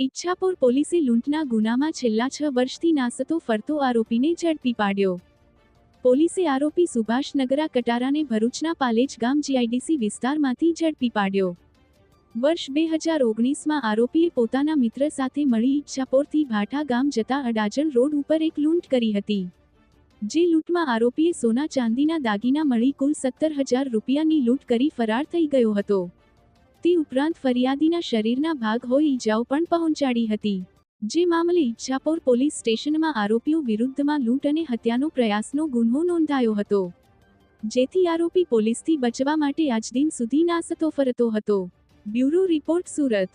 ઈચ્છાપોર પોલીસે લૂંટના ગુનામાં છેલ્લા છ વર્ષથી નાસતો ફરતો આરોપીને ઝડપી પાડ્યો. પોલીસે આરોપી સુભાષ નગરા કટારાને ભરૂચના પાલેજ ગામ જીઆઈડીસી વિસ્તારમાંથી ઝડપી પાડ્યો. વર્ષ બે હજાર ઓગણીસમાં આરોપીએ પોતાના મિત્ર સાથે મળી ઈચ્છાપોરથી ભાઠા ગામ જતા અડાજણ રોડ ઉપર એક લૂંટ કરી હતી. જે લૂંટમાં આરોપીએ સોના ચાંદીના દાગીના મળી કુલ સત્તર હજાર રૂપિયાની લૂંટ કરી ફરાર થઈ ગયો હતો. તે ઉપરાંત ફરિયાદીના શરીરના ભાગ હોય ઈજાઓ પણ પહોંચાડી હતી. જે મામલે ઈચ્છાપોર પોલીસ સ્ટેશનમાં આરોપીઓ વિરુદ્ધમાં લૂંટ અને હત્યાનો પ્રયાસનો ગુન્હો નોંધાયો હતો. જેથી આરોપી પોલીસથી બચવા માટે આજ દિન સુધી નાસતો ફરતો હતો. Bureau report Surat.